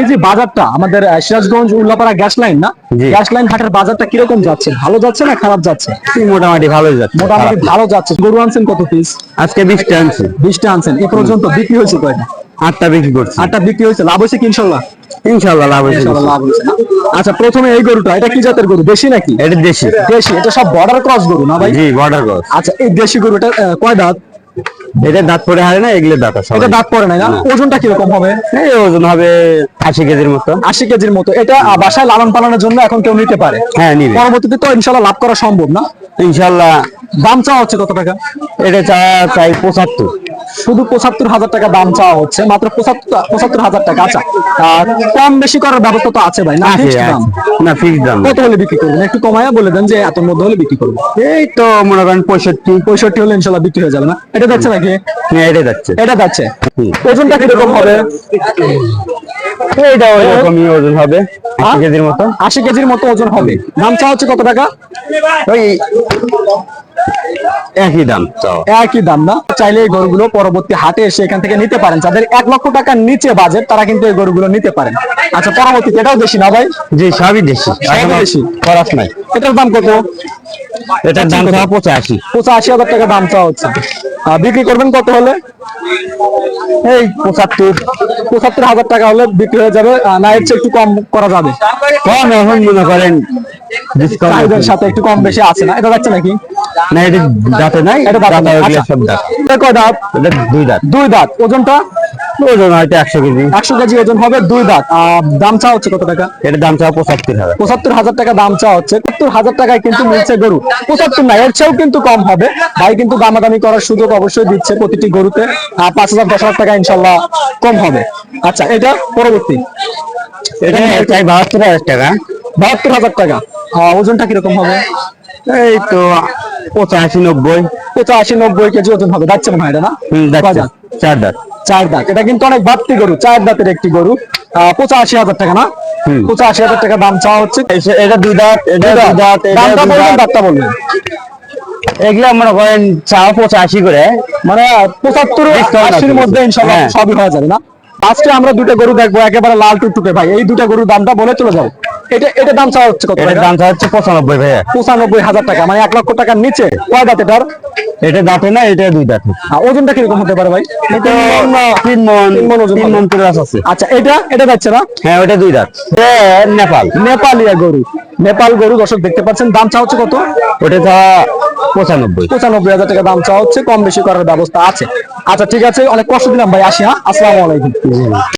এই যে বাজারটা আমাদের সিরাজগঞ্জ উল্লাপাড়া গ্যাস লাইন না? গ্যাস লাইন হাটের বাজারটা কীরকম যাচ্ছে? ভালো যাচ্ছে না খারাপ যাচ্ছে? মোটামুটি ভালোই যাচ্ছে। মোটামুটি ভালো যাচ্ছে। গরু আনছেন কত পিস আজকে বিশটা আনছি। বিশটা আনছেন। এ পর্যন্ত বিক্রি হয়েছে কয়টা? আটটা বিক্রি করছি। আটটা বিক্রি হয়েছে। লাভ হয়েছে কি ইনশাল্লাহ? লাভ হয়েছে। লাভ হয়েছে আচ্ছা প্রথমে এই গরুটা এটা কি জাতের গরু? দেশি নাকি? এটা দেশি। দেশি এটা সব বর্ডার ক্রস গরু না ভাই? জি বর্ডার গছ আচ্ছা এই দেশি গরুটা কয় দাঁত? এটা দাঁত পরে হারে না এগুলো দাঁত আছে এটা দাঁত পড়ে না? না। ওজনটা কীরকম হবে? এই ওজন হবে আশি কেজির মতো। আশি কেজির মতো। এটা বাসায় লালন পালনের জন্য এখন কেউ নিতে পারে। হ্যাঁ নিবে। পরবর্তীতে তো ইনশাল্লাহ লাভ করা সম্ভব না? ইনশাল্লাহ দাম চাওয়া হচ্ছে কত টাকা? এটা চা চাই পঁচাত্তর। শুধু পঁচাত্তর হাজার টাকা দাম চাওয়া হচ্ছে মাত্র পঁচাত্তর হাজার টাকা। আচ্ছা কম বেশি করার ব্যবস্থা তো আছে ভাই না দাম? না ফিক্স দাম কত হলে বিক্রি করবেন? একটু কমায়া বলে দেন যে এত মধ্যে হলে বিক্রি করব এই তো মনে করেন পঁয়ষট্টি। পঁয়ষট্টি হলে ইনশাল্লাহ বিক্রি হয়ে যাবে না। এটা যাচ্ছে নাকি? হ্যাঁ এটা যাচ্ছে। এটা যাচ্ছে। ওজনটা কীরকম হবে? এটা ওইরকমই ওজন হবে আশি কেজির মতো। আশি কেজির মতো ওজন হবে। দাম চাওয়া হচ্ছে কত টাকা? ওই একই দাম একই দাম না? চাইলে এই গরুগুলো পরবর্তী হাটে এসে এখান থেকে নিতে পারেন। যাদের এক লক্ষ টাকার নিচে বাজেট তারা কিন্তু এই গরুগুলো নিতে পারেন। আচ্ছা পরবর্তীতে এটাও বেশি না ভাই? জি সবই দেশি। সবই দেশি। খরচ নাই। এটার দাম কত? এটার দাম তো পঁচাশি। পঁচাশি হাজার টাকা দাম চাওয়া হচ্ছে। আর বিক্রি করবেন কত হলে? এই পঁচাত্তর। পঁচাত্তর হাজার টাকা হলে বিক্রি হয়ে যাবে। না এর একটু কম করা যাবে। কম এখন মনে করেন ডিসকাউন্ট সাথে একটু কম বেশি আছে না? এটা যাচ্ছে নাকি? না এটা দাঁতে নাই এটা দাঁত। আচ্ছা। সব দাঁত। এটা কয় দাঁত? এটা দুই দাঁত। দুই দাঁত। ওজনটা? ওজন হয়তো একশো কেজি। একশো কেজি ওজন হবে দুই দাঁত। দাম চাওয়া হচ্ছে কত টাকা? এটার দাম চাও পঁচাত্তর হাজার। পঁচাত্তর হাজার টাকা দাম চাওয়া হচ্ছে। সত্তর হাজার টাকায় কিন্তু মিলছে গরু। পঁচাত্তর না এর চেয়েও কিন্তু কম হবে। ভাই কিন্তু দামাদামি করার সুযোগ অবশ্যই দিচ্ছে প্রতিটি গরুতে। পাঁচ হাজার দশ হাজার টাকা ইনশাল্লাহ কম হবে। আচ্ছা এটা পরবর্তী। এটা চাই বাহাত্তর হাজার টাকা। বাহাত্তর হাজার টাকা। আহ, ওজনটা কীরকম হবে? এই তো পঁচাশি নব্বই। পঁচাশি নব্বই কেজি ওজন হবে। যাচ্ছে মনে হয় না? হুম, কয় যাচ্ছে। দাঁত? চার দাঁত। চার দাঁত। এটা কিন্তু অনেক বাড়তি গরু চার দাঁতের একটি গরু। পঁচাশি হাজার টাকা না? পঁচাশি হাজার টাকা দাম চাওয়া হচ্ছে। এসে- এটা দুই দাঁত এটা দুই দুই দাঁত দামটা বলবেন দাঁতটা বলবেন। এগুলা মনে করেন চাও পঁচাশি করে। মানে পঁচাত্তর আশির মধ্যে ইনশাল্লাহ হ্যাঁ। সবই হয়ে যাবে না? আজকে আমরা দুটো গরু দেখব একেবারে লাল টুকটুকে। ভাই এই দুটো গরুর দামটা বলে চলে যাও। এটা এটা দাম চাওয়া হচ্ছে কত দাম চাওয়া হচ্ছে পঁচানব্বই ভাইয়া। পঁচানব্বই হাজার টাকা মানে এক লক্ষ টাকার নিচে। কয় দাঁত এটার? এটা দাঁতে না এটা দুই দাঁত। ওজনটা কীরকম হতে পারে ভাই? তিন মন তিন মণ ওজন তিন মন প্লাস আছে আচ্ছা এটা এটা যাচ্ছে না? হ্যাঁ ওটা দুই দাঁত। নেপাল। নেপালিয়া গরু। নেপাল গরু দর্শক দেখতে পাচ্ছেন দাম চাওয়া হচ্ছে কত? ওটা পঁচানব্বই। পঁচানব্বই হাজার টাকা দাম চাওয়া হচ্ছে, কম বেশি করার ব্যবস্থা আছে। আচ্ছা ঠিক আছে, অনেক কষ্ট দিলাম ভাই, আসি হ্যাঁ? আসসালামু আলাইকুম।